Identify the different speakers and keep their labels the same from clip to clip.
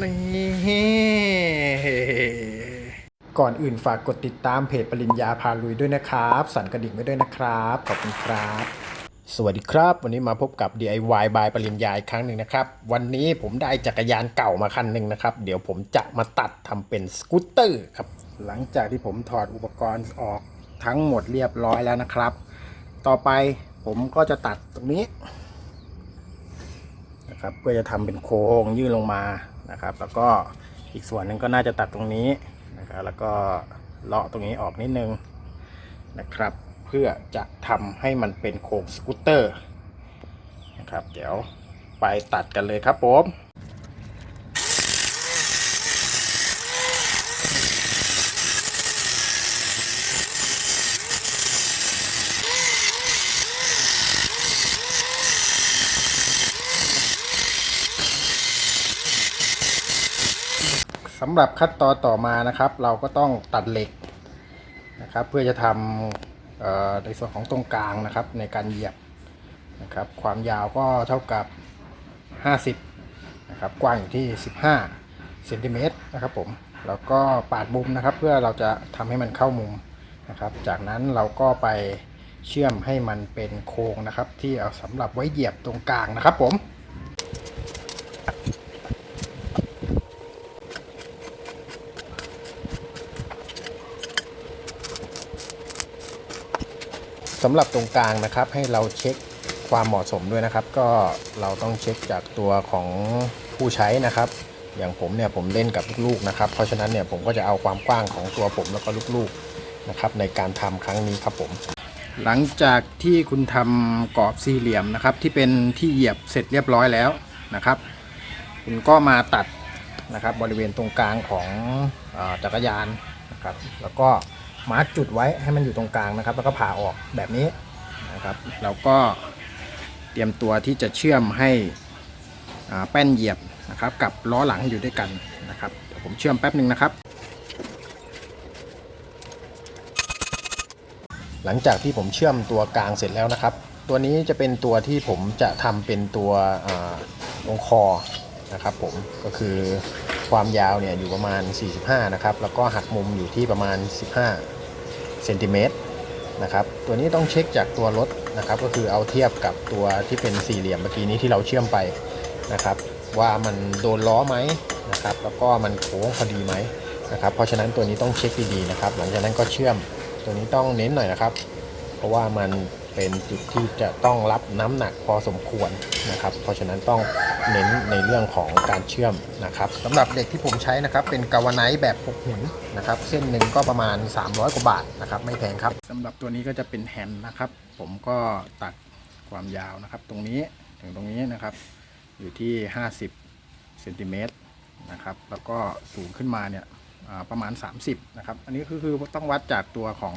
Speaker 1: นี่ก่อนอื่นฝากกดติดตามเพจปริญญาพาลุยด้วยนะครับ สั่นกระดิ่งไว้ด้วยนะครับ ขอบคุณครับ สวัสดีครับ วันนี้มาพบกับ DIY by ปริญญาอีกครั้งหนึ่งนะครับ วันนี้ผมได้จักรยานเก่ามาคันหนึ่งนะครับ เดี๋ยวผมจะมาตัดทำเป็นสกูตเตอร์ครับ หลังจากที่ผมถอดอุปกรณ์ออกทั้งหมดเรียบร้อยแล้วนะครับ ต่อไปผมก็จะตัดตรงนี้นะครับเพื่อจะทำเป็นโค้งยื่นลงมา นะครับ แล้วก็อีกส่วนหนึ่งก็น่าจะตัดตรงนี้นะครับแล้วก็เลาะตรงนี้ออกนิดนึงนะครับ เพื่อจะทำให้มันเป็นโค้งสกูตเตอร์นะครับ เดี๋ยวไปตัดกันเลยครับผม สำหรับขั้นตอนต่อมานะครับ เราก็ต้องตัดเหล็กนะครับ เพื่อจะทำในส่วนของตรงกลางนะครับ ในการเหยียบนะครับ ความยาวก็เท่ากับ 50นะครับกว้างอยู่ที่ 15เซนติเมตรนะครับผมแล้วก็ปาดมุมนะครับ เพื่อเราจะทำให้มันเข้ามุมนะครับ จากนั้นเราก็ไปเชื่อมให้มันเป็นโค้งนะครับ ที่เอาสำหรับไว้เหยียบตรงกลางนะครับผม สำหรับตรงกลางนะครับให้เราเช็คความเหมาะสมด้วยนะครับ ก็เราต้องเช็คจากตัวของผู้ใช้นะครับ อย่างผมเนี่ยผมเล่นกับลูกๆนะครับ เพราะฉะนั้นเนี่ยผมก็จะเอาความกว้างของตัวผมแล้วก็ลูกๆนะครับ ในการทำครั้งนี้ครับผม หลังจากที่คุณทำกรอบสี่เหลี่ยมนะครับ ที่เป็นที่เหยียบเสร็จเรียบร้อยแล้วนะครับ คุณก็มาตัดนะครับบริเวณตรงกลางของอจักรยานนะครับ แล้วก็ มาร์กจุดไว้ให้มันอยู่ตรงกลางนะครับ แล้วก็ผ่าออกแบบนี้นะครับแล้วก็เตรียมตัวที่จะเชื่อมให้แป้นเหยียบนะครับ กับล้อหลังอยู่ด้วยกันนะครับเดี๋ยวผมเชื่อมแป๊บหนึ่งนะครับ หลังจากที่ผมเชื่อมตัวกลางเสร็จแล้วนะครับ ตัวนี้จะเป็นตัวที่ผมจะทำเป็นตัวอ่าตรงคอนะครับผมก็คือความยาวเนี่ยอยู่ประมาณ 45 นะครับ แล้วก็หักมุมอยู่ที่ประมาณ 15 เซนติเมตรนะครับตัวนี้ต้องเช็คจากตัวรถนะครับ ก็คือเอาเทียบกับตัวที่เป็นสี่เหลี่ยมเมื่อกี้นี้ที่เราเชื่อมไปนะครับ ว่ามันโดนล้อไหมนะครับ แล้วก็มันโค้งพอดีไหมนะครับ เพราะฉะนั้นตัวนี้ต้องเช็คดีๆนะครับ หลังจากนั้นก็เชื่อมตัวนี้ต้องเน้นหน่อยนะครับ เพราะว่ามัน เป็นจุดที่จะต้องรับน้ำหนักพอสมควรนะครับ เพราะฉะนั้นต้องเน้นในเรื่องของการเชื่อมนะครับสำหรับเด็กที่ผมใช้นะครับ เป็นกาวาไนท์แบบ6หุนนะครับ เส้นหนึ่งก็ประมาณ 300 กว่าบาทนะครับ ไม่แพงครับสำหรับตัวนี้ก็จะเป็นแฮนด์นะครับ ผมก็ตัดความยาวนะครับ ตรงนี้ถึงตรงนี้นะครับ อยู่ที่ 50เซนติเมตรนะครับ แล้วก็สูงขึ้นมาเนี่ยอ่าประมาณ 30นะครับ อันนี้คือคือต้องวัดจากตัวของ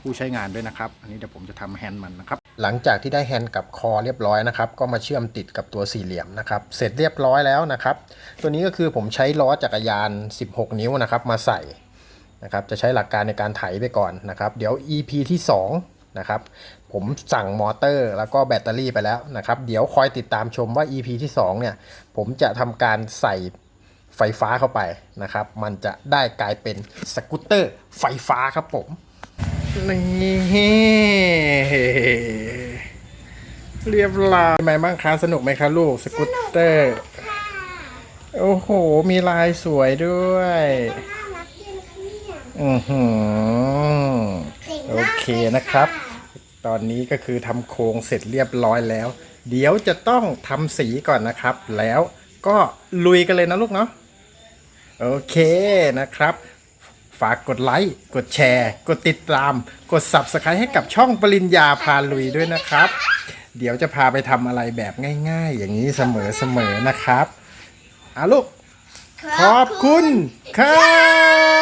Speaker 1: ผู้ใช้งานด้วยนะครับ อันนี้เดี๋ยวผมจะทำแฮนด์มันนะครับ หลังจากที่ได้แฮนด์กับคอเรียบร้อยนะครับ ก็มาเชื่อมติดกับตัวสี่เหลี่ยมนะครับ เสร็จเรียบร้อยแล้วนะครับ ตัวนี้ก็คือผมใช้ล้อจักรยาน 16 นิ้วนะครับ มาใส่นะครับ จะใช้หลักการในการไถไปก่อนนะครับ เดี๋ยว EP ที่2นะครับ ผมสั่งมอเตอร์แล้วก็แบตเตอรี่ไปแล้วนะครับ เดี๋ยวคอยติดตามชมว่า EP ที่2เนี่ย ผมจะทำการใส่ไฟฟ้าเข้าไปนะครับ มันจะได้กลายเป็นสกูตเตอร์ไฟฟ้าครับผม นี่เรียบร้อยเป็นไงบ้างคะสนุกไหมคะลูกสกูตเตอร์ โอ้โห มีลายสวยด้วย
Speaker 2: น่ารักดีนะคะเนี่ย
Speaker 1: อือหือ
Speaker 2: เจ๋ง
Speaker 1: โอ
Speaker 2: มาก
Speaker 1: เคนะครับ ตอนนี้ก็คือทำโครงเสร็จเรียบร้อยแล้ว เดี๋ยวจะต้องทำสีก่อนนะครับ แล้วก็ลุยกันเลยนะลูกเนาะโอเคนะครับ ฝากกดไลค์ กดแชร์ กดติดตาม กด Subscribe ให้กับช่องปริญญาพาลุยด้วยนะครับ เดี๋ยวจะพาไปทำอะไรแบบง่าย ๆ อย่างนี้เสมอๆนะครับอะลูกขอบคุณครับ